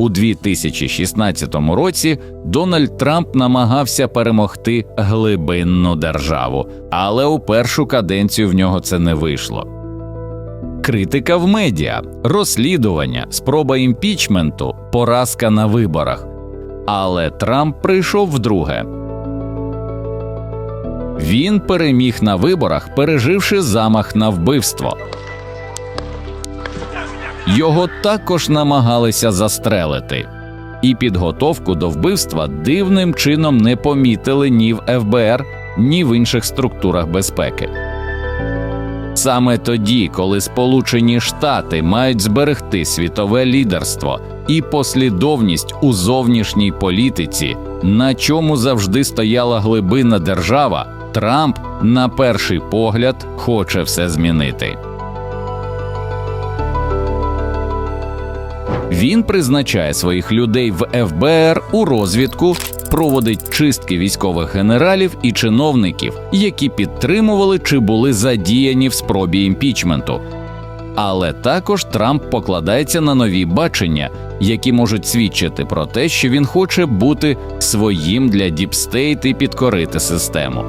У 2016 році Дональд Трамп намагався перемогти глибинну державу, але у першу каденцію в нього це не вийшло. Критика в медіа, розслідування, спроба імпічменту, поразка на виборах. Але Трамп прийшов вдруге. Він переміг на виборах, переживши замах на вбивство. Його також намагалися застрелити, і підготовку до вбивства дивним чином не помітили ні в ФБР, ні в інших структурах безпеки. Саме тоді, коли Сполучені Штати мають зберегти світове лідерство і послідовність у зовнішній політиці, на чому завжди стояла глибинна держава, Трамп на перший погляд хоче все змінити. Він призначає своїх людей в ФБР у розвідку, проводить чистки військових генералів і чиновників, які підтримували чи були задіяні в спробі імпічменту. Але також Трамп покладається на нові бачення, які можуть свідчити про те, що він хоче бути своїм для діпстейт і підкорити систему.